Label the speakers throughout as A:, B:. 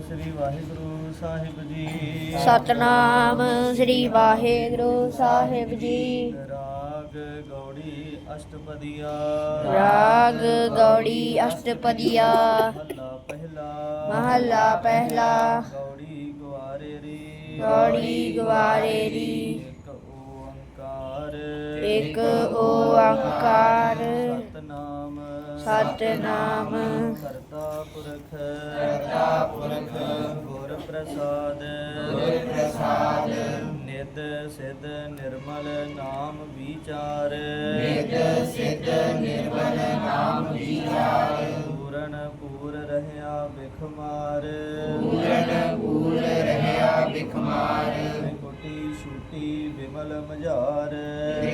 A: ਸ੍ਰੀ ਵਾਹਿਗੁਰੂ ਸਾਹਿਬ ਜੀ।
B: ਸਤਨਾਮ ਸ੍ਰੀ ਵਾਹਿਗੁਰੂ ਸਾਹਿਬ ਜੀ।
A: ਰਾਗ ਗੌੜੀ ਅਸ਼ਟਪਦੀਆ।
B: ਰਾਗ ਗੌੜੀ ਅਸ਼ਟਪਦੀਆ।
A: ਮਹੱਲਾ ਪਹਿਲਾ।
B: ਮਹੱਲਾ ਪਹਿਲਾ।
A: ਗੌੜੀ ਗੁਆਰੇ ਰੀ।
B: ਗੌੜੀ ਗਵਾਰੇ ਦੀ
A: ਇੱਕ ਓੰਕਾਰ।
B: ਇੱਕ ਓੰਕਾਰ।
A: ਸਤਨਾਮ
B: ਸਤਨਾਮ।
A: ਕਰਤਾ ਪੁਰਖ ਕਰਤਾ ਪੁਰਖ ਗੁਰ ਪ੍ਰਸਾਦ ਗੁਰ ਪ੍ਰਸਾਦ ਨਿਤ ਸਿਧ ਨਿਰਮਲ ਨਾਮ ਵਿਚਾਰ। ਨਿਤ ਸਿਧ ਨਿਰਮਲ ਨਾਮ ਵਿਚਾਰ। ਪੂਰਨ ਪੂਰ ਰਹਿਆ ਬਿਖਮਾਰ ਪੂਰਨ ਪੂਰ ਰਹਿਆ ਬਿਖਮਾਰ ਕੋਟੀ ਛੂਟੀ ਬਿਮਲ ਮਝਾਰ।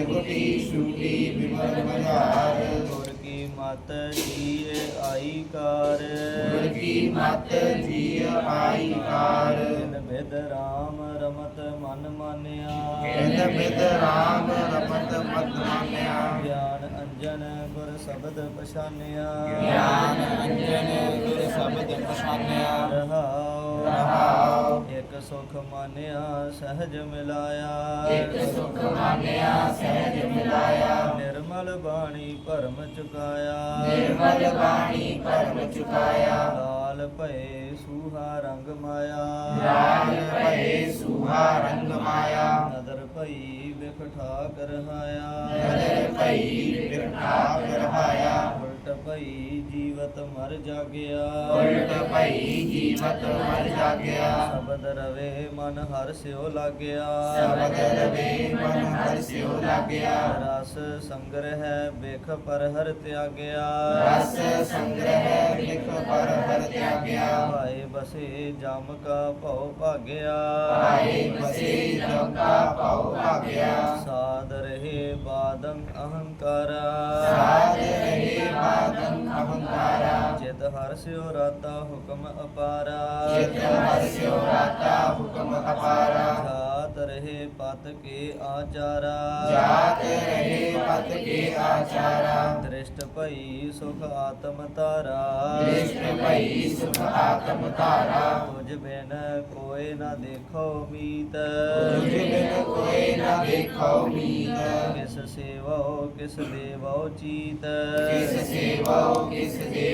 A: ਕੋਟੀ ਛੂਟੀ ਬਿਮਲ ਮਝਾਰ। ਮਤ ਜੀ ਆਈ ਕਾਰ। ਗੁਰ ਕੀ ਮਤ ਜੀ ਆਈ ਕਾਰ। ਜਿਨ ਬਿਦ ਰਾਮ ਰਮਤ ਮਨ ਮਾਨਿਆ। ਜਿਨ ਬਿਦ ਰਾਮ ਰਮਤ ਮਨ ਮਾਨਿਆ। ਗਿਆਨ ਅੰਜਨ ਗੁਰ ਸ਼ਬਦ ਪਛਾਨਿਆ। ਗਿਆਨ ਅੰਜਨ ਗੁਰ ਸ਼ਬਦ ਪਛਾਨਿਆ। ਰਹਾਉ ਰਹਾਉ ਇਕ ਸੁਖ ਮਾਨਿਆ ਸਹਜ ਮਿਲਾਇਆ। ਇਕ ਸੁਖ ਮਾਨਿਆ ਸਹਜ ਮਿਲਾਇਆ। ਨਿਰਮਲ ਬਾਣੀ ਭਰਮ ਚੁਕਾਇਆ। ਨਿਰਮਲ ਬਾਣੀ ਭਰਮ ਚੁਕਾਇਆ। ਲਾਲ ਭਏ ਸੂਹਾ ਰੰਗ ਮਾਇਆ। ਲਾਲ ਭਏ ਸੂਹਾ ਰੰਗ ਮਾਇਆ। ਨਦਰ ਭਈ ਵਿਖ ਠਾਕ ਰਹਾਇਆ ਨਦਰ ਭਈ ਵਿਖ ਠਾਕ ਉਲਟ ਭਈ ਜੀਵਤ ਮਰ ਜਾਗਿਆ। ਉਲਟ ਭਈ ਜੀਵਤ ਮਰ ਜਾਗਿਆ। ਸ਼ਬਦ ਰਵੇ ਮਨ ਹਰ ਸਿਓ ਲਾਗਿਆ। ਸ਼ਬਦ ਰਵੇ ਮਨ ਹਰ ਸਿਓ ਲਾਗਿਆ। ਰਸ ਸੰਗ੍ਰਹਿ ਬਿਖ ਪਰ ਹਰ ਤਿਆਗਿਆ। ਰਸ ਸੰਗ੍ਰਹਿ ਬਿਖ ਪਰ ਹਰ ਤਿਆਗਿਆ। ਭਾਏ ਬਸੇ ਜਮ ਕਾ ਭਉ ਭਾਗਿਆ। ਭਾਏ ਬਸੇ ਜਮ ਕਾ ਭਉ ਭਾਗਿਆ। ਸਾਧ ਰਹੇ ਬਾਦੰ ਅਹੰਕਾਰਾ। ਸਾਧ ਰਹੇ ਬਾਦੰ ਅਹੰਕਾਰਾ। ਜਿਤ ਹਰ ਸਿਓ ਰਾਤਾ ਹੁਕਮ ਅਪਾਰਾ। ਜਿਤ ਹਰ ਸਿਓ ਰਾਤਾ ਹੁਕਮ ਅਪਾਰਾ। ਜਾਤ ਰਹੇ ਪਤ ਕੇ ਆਚਾਰਾ। ਜਾਤ ਰਹੇ ਪਤ ਕੇ ਆਚਾਰਾ। ਦ੍ਰਿਸ਼ਟ ਭਈ ਸੁਖ ਆਤਮ ਤਾਰਾ ਦ੍ਰਿਸ਼ਟ ਭਈ ਸੁਖ ਆਤਮ ਤਾਰਾ ਤੁਝ ਬਿਨ ਕੋਇ ਨਾ ਦੇਖੋ ਮੀਤ। ਬਿਨ ਕੋਇ ਨਾ ਦੇਖੋ ਮੀਤ। ਕਿਸ ਕਿਸ ਦੇਵੋ ਚੀਤ। ਕਿਸ ਸੇਵੋ ਕਿਸ ਦੇਵੋ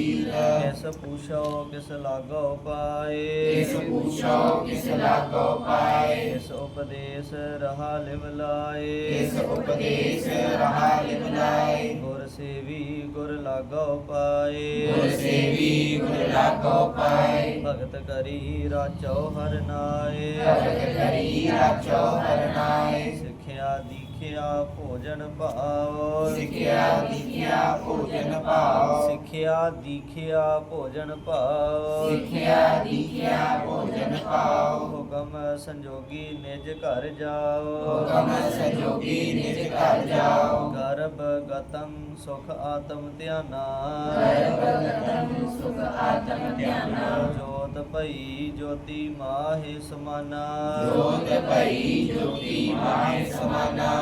A: ਚੀਤ ਕਿਸ ਪੁਛੋ ਕਿਸ ਲਾਗੋ ਪਾਏ। ਕਿਸ ਪੁਛੋ ਕਿਸ ਲਾਗੋ ਪਾਏ। ਕਿਸ ਉਪਦੇਸ਼ ਰਹਾ ਲਿਵ ਲਾਏ। ਕਿਸ ਉਪਦੇਸ਼ ਰਹਾ ਲਿਵ ਲਾਏ। ਗੁਰ ਸੇਵੀ ਗੁਰ ਲਾਗੋ ਪਾਏ। ਗੁਰ ਸੇਵੀ ਗੁਰ ਲਾਗੋ ਪਾਏ। ਭਗਤ ਕਰੀ ਰਾਚੋ ਹਰ ਨਾਏ। ਭਗਤ ਕਰੀ ਰਾਚੋ ਹਰ ਨਾਏ। ਸਿੱਖਿਆ ਭੋਜਨ ਭਾਉ ਸਿੱਖਿਆ ਦੀਖਿਆ ਭੋਜਨ ਭਾਉ ਸਿੱਖਿਆ ਦੀਖਿਆ ਭੋਜਨ ਭਾਉ ਸਿੱਖਿਆ ਦੀਖਿਆ ਭੋਜਨ ਭਾਉ ਹੁਕਮ ਸੰਜੋਗੀ ਨਿਜ ਘਰ ਜਾਓ। ਹੁਕਮ ਸੰਜੋਗੀ ਨਿਜ ਘਰ ਜਾਓ। ਗਰਭ ਗਤੰ ਸੁਖ ਆਤਮ ਧਿਆਨਾ। ਗਰਭ ਗਤੰ ਸੁਖ ਆਤਮ ਧਿਆਨਾ। ਜੋਤ ਭਈ ਜੋਤੀ ਮਾਹਿ ਸਮਾਨਾ। ਜੋਤ ਭਈ ਜੋਤੀ ਮਾਹਿ ਸਮਾਨਾ।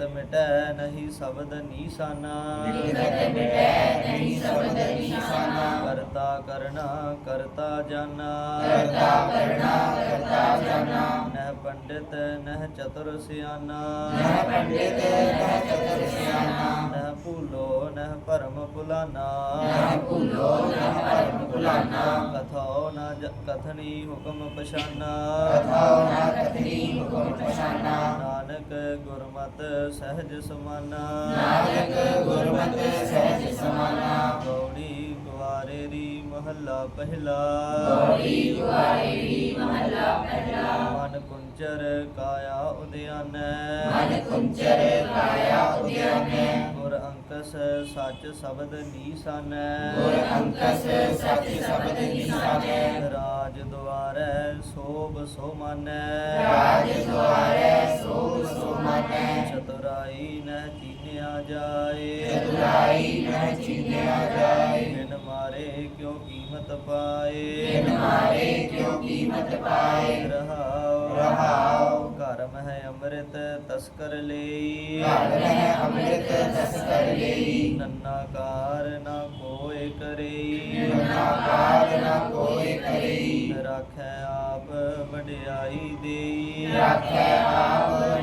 A: ਲਿਖਤ ਮਿਟੈ ਨਹੀਂ ਸ਼ਬਦ ਨੀਸਾਨਾ। ਲਿਖਤ ਮਿਟੈ ਨਹੀਂ ਸ਼ਬਦ ਨੀਸਾਨਾ। ਕਰਤਾ ਕਰਨਾ ਕਰਤਾ ਜਾਨਾ। ਕਰਤਾ ਕਰਨਾ ਕਰਤਾ ਜਾਨਾ। ਨਹਿ ਪੰਡਿਤ ਨਹਿ ਚਤੁਰ ਸਿਆਨਾ। ਨਹਿ ਪੰਡਿਤ ਨਹਿ ਚਤੁਰ ਸਿਆਨਾ। ਨਹਿ ਭੂਲੋ ਨਹਿ ਭਰਮ ਭੁਲਾਨਾ ਨਹਿ ਭੂਲੋ ਨਹਿ ਭਰਮ ਭੁਲਾਨਾ ਕਥੋ ਨਾ ਕਥਨੀ ਹੁਕਮ ਪਛਾਨਾ। ਕਥੋ ਨਾ ਕਥਨੀ ਹੁਕਮ ਪਛਾਨਾ। ਨਾਨਕ ਗੁਰਮਤਿ ਸਹਿਜ ਸਮਾਨਾ। ਨਾਨਕ ਗੁਰਮਤਿ ਸਹਿਜ ਸਮਾਨਾ। ਗੌੜੀ ਗੁਆਰੇ ਦੀ ਮਹੱਲਾ ਪਹਿਲਾ। ਗੌੜੀ ਗੁਆਰੇ ਦੀ ਮਹੱਲਾ ਪਹਿਲਾ। ਮਨ ਕੁੰਚਰ ਕਾਇਆ ਉਦਿਆਨੈ। ਮਨ ਕੁੰਚਰ ਕਾਇਆ ਉਦਿਆਨੈ। ਗੁਰ ਅੰਕਸ ਸੱਚ ਸ਼ਬਦ ਨੀਸਾਨੈ। ਗੁਰ ਅੰਕਸ ਸੱਚ ਸ਼ਬਦ ਨੀਸਾਨੈ। ਰਾਜ ਦੁਆਰੈ ਸੋਭ ਸੋ ਮਾਨੈ ਰਾਜ ਦੁਆਰੈ ਚਤੁਰਾਈ ਨ ਚੀਨਿਆ ਜਾਏ। ਬਿਨ ਮਾਰੇ ਕਿਉ ਕੀਮਤ ਪਾਏ? ਬਿਨ ਮਾਰੇ ਕਿਉ ਕੀਮਤ ਪਾਏ? ਰਹਾਉ ਰਹਾਉ ਘਰ ਮਹਿ ਅੰਮ੍ਰਿਤ ਤਸਕਰ ਲਈ। ਘਰ ਮਹਿ ਅੰਮ੍ਰਿਤ ਤਸਕਰ ਲਈ। ਨੰਨਾ ਕਾਰ ਨਾ ਕੋਇ ਕਰਈ। ਨੰਨਾ ਕਾਰ ਨਾ ਕੋਇ ਕਰਈ। ਰਾਖੈ ਆਪ ਵਡਿਆਈ ਦੇਈ।
C: ਰਾਖੈ ਆਪ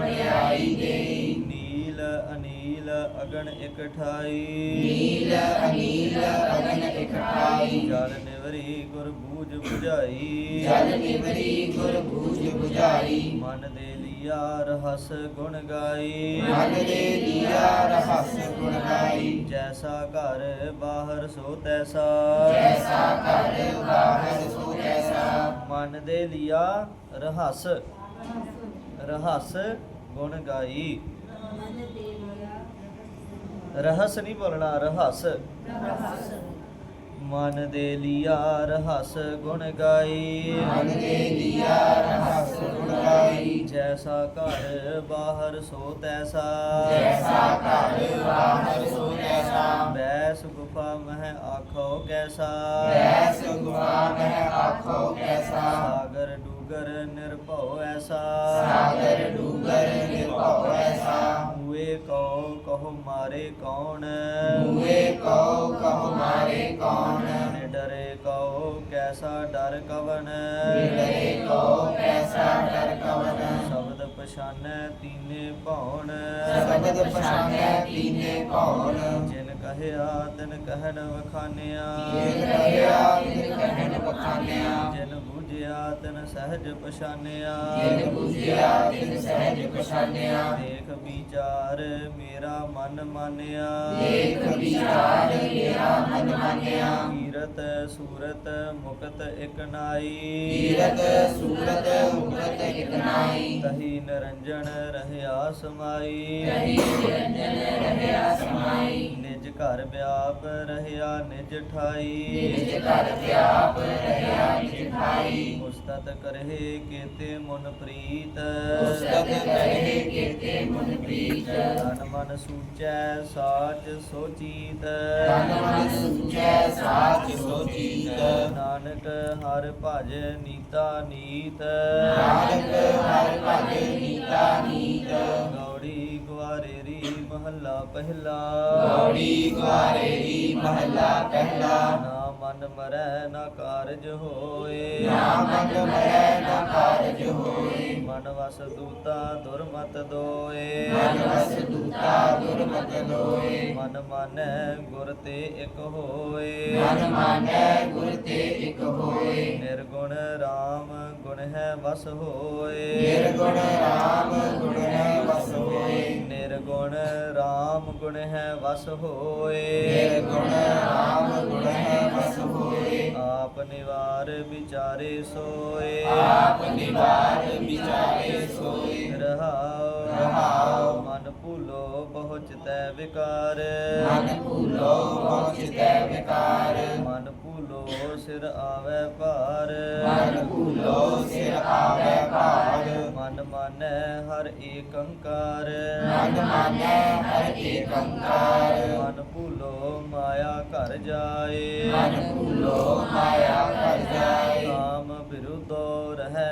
A: ਅਗਣ ਇਕਠਾਈ।
C: ਨੀਲ ਅਨੀਲ ਅਗਨ ਇਕਠਾਈ।
A: ਜਲ ਨਿਵਰੀ ਗੁਰ ਬੂਝ 부ਝਾਈ
C: ਜਲ ਨਿਵਰੀ ਗੁਰ ਬੂਝ 부ਝਾਈ
A: ਮਨ ਦੇ ਲਿਆ ਰਹਸ ਗੁਣ ਗਾਈ।
C: ਮਨ ਦੇ ਦੀਆ ਰਹਸ ਗੁਣ ਗਾਈ।
A: ਜੈਸਾ ਘਰ ਬਾਹਰ ਸੋ ਤੈਸਾ।
C: ਜੈਸਾ ਘਰ ਬਾਹਰ ਸੋ ਤੈਸਾ।
A: ਮਨ ਦੇ ਲਿਆ ਰਹਸ। ਰਹਸ। ਗੁਣ ਗਾਈ। ਰਹਸ ਨਹੀਂ ਬੋਲਣਾ ਰਹਸ। ਮਨ ਦੇ ਲਿਆ ਰਹਸ ਗੁਣ ਗਾਈ।
C: ਮਨ ਦੇ ਦੀਆ ਰਹਸ ਗੁਣ ਗਾਈ।
A: ਜੈਸਾ ਘਰ ਬਾਹਰ ਸੋ ਤੈਸਾ।
C: ਜੈਸਾ ਘਰ ਬਾਹਰ ਸੋ ਤੈਸਾ।
A: ਬੈਸ ਗੁਫਾ ਮਹਿ ਆਖੋ ਕੈਸਾ।
C: ਐਸ ਗੁਆ ਮਹਿ ਆਖੋ ਕੈਸਾ।
A: ਸਾਗਰ ਡੂਗਰ ਨਿਰਭਉ ਐਸਾ।
C: ਸਾਗਰ ਡੂਗਰ ਨਿਰਭਉ ਐਸਾ।
A: ਹੂਏ ਕਉ ਕਹੋ ਮਾਰੇ ਕੌਣ?
C: ਮੂਏ ਕਉ ਕਹੁ ਮਾਰੇ ਕੌਣ?
A: ਨਿਡਰੇ ਕਉ ਕੈਸਾ ਡਰ ਕਵਨ
C: ਨਿਡਰੇ ਕਉ ਕੈਸਾ ਡਰ ਕਵਨ
A: ਸ਼ਬਦ ਪਛਾਨੈ ਤੀਨੇ ਭਉਣ।
C: ਸ਼ਬਦ ਪਛਾਨੈ ਤੀਨੇ ਭਉਨ
A: ਜਿਨ ਕਹਿਆ ਤਿਨ ਕਹਿਣ ਵਖਾਨਿਆ।
C: ਜਿਨ ਕਹਿਆ ਤਿਨ ਕਹਿਣ ਬਖਾਨਿਆ
A: ਜਿਨ ਬੁਝਿਆ ਤਿਨ ਸਹਿਜ ਪਛਾਨਿਆ।
C: ਜਿਨ ਬੁਝਿਆ ਤਿਨ ਸਹਿਜ ਪਛਾਨਿਆ।
A: ਦੇਖ ਵਿਚਾਰ ਮੇਰਾ ਮਨ ਮਾਨਿਆ।
C: ਦੇਖ ਵਿਚਾਰ ਮੇਰਾ ਮਨ ਮਾਨਿਆ।
A: ਕੀਰਤ ਸੂਰਤ ਮੁਕਤ ਇਕ ਨਾਈ।
C: ਕੀਰਤ ਸੂਰਤ ਮੁਕਤ ਇਕਨਾਈ
A: ਤਹੀ ਨਿਰੰਜਨ ਰਹਿਆ ਸਮਾਈ।
C: ਤਹੀ ਨਿਰੰਜਨ ਰਹਿਆ ਸਮਾਈ।
A: ਘਰ ਵਿਆਪ ਰਹਿਆ ਨਿਜ ਠਾਈ।
C: ਨਿਜ ਘਰ ਵਿਆਪ ਰਹਿਆ ਨਿਜ ਠਾਈ।
A: ਉਸਤਤ ਕਰਹਿ ਕੇਤੇ ਮਨ ਪ੍ਰੀਤ।
C: ਉਸਤਤ ਕਰੇ ਕੀਤੇ ਮਨ ਪ੍ਰੀਤ।
A: ਤਨ ਮਨ ਸੂਚੈ ਸਾਚ ਸੋਚੀਤ।
C: ਤਨ ਮਨ ਸੁਚੈ ਸਾਚ ਸੋਚੀਤ।
A: ਨਾਨਕ ਹਰ ਭਜ ਨੀਤਾ ਨੀਤ।
C: ਨਾਨਕ ਹਰ ਭਜ ਨੀਤਾ ਨੀਤ।
A: ਗੌੜੀ ਗੁਆਰੇਰੀ ਮਹੱਲਾ ਪਹਿਲਾ।
C: ਗੌੜੀ ਦੀ ਮਹੱਲਾ ਪਹਿਲਾ।
A: ਨਾ ਮਨ ਮਰੈ ਨਾ ਕਾਰਜ ਹੋਏ।
C: ਨਾ ਮਨ ਮਰੈ ਨਾ ਕਾਰਜ ਹੋਏ।
A: ਮਨ ਵਸ ਦੂਤਾ ਦੁਰਮਤ ਦੋਏ।
C: ਮਨ ਵਸ ਦੂਤਾ ਦੁਰਮਤ ਲੋਏ
A: ਮਨ ਮਾਨੈ ਗੁਰ ਤੇ ਇਕ ਹੋਏ।
C: ਮਨ ਮਾਨੈ ਗੁਰ ਤੇ ਇਕ ਹੋਏ।
A: ਨਿਰਗੁਣ RAM ਗੁਣ ਹੈ ਵਸ ਹੋਏ।
C: ਨਿਰਗੁਣ ਰਾਮ ਗੁਣ ਹੈ ਵਸ ਹੋਏ।
A: ਨਿਰਗੁਣ RAM ਗੁਣ ਹੈ ਵਸ ਹੋਏ
C: ਨਿਰਗੁਣ ਰਾਮ ਗੁਣ ਹੈ ਵਸ ਹੋਏ।
A: ਆਪ ਨਿਵਾਰ ਵਿਚਾਰੇ ਸੋਏ।
C: ਆਪ ਨਿਵਾਰ ਵਿਚਾਰੇ ਸੋਏ
A: ਰਹਾਉ
C: ਰਹਾਉ।
A: ਮਨ ਭੂਲੋ ਬਹੁ ਚਿਤੈ ਵਿਕਾਰ
C: ਮਨ ਭੂਲੋ ਪਹੁੰਚਿਤੈ ਵਿਕਾਰ।
A: ਮਨ ਭੂਲੋ ਸਿਰ ਆਵੈ ਭਾਰ।
C: ਮਨ ਭੂਲੋ ਸਿਰ ਆਵੈ ਭਾਰ।
A: ਮਨ ਹਰ ਏਕੰਕਾਰ
C: ਮਨ ਮਾਨੈ ਹਰ ਏਕੰਕਾਰ
A: ਮਨ ਭੂਲੋ ਮਾਇਆ ਘਰ ਜਾਏ।
C: ਮਨ ਭੂਲੋ ਮਾਇਆ ਕਰ ਜਾਏ।
A: ਕਾਮ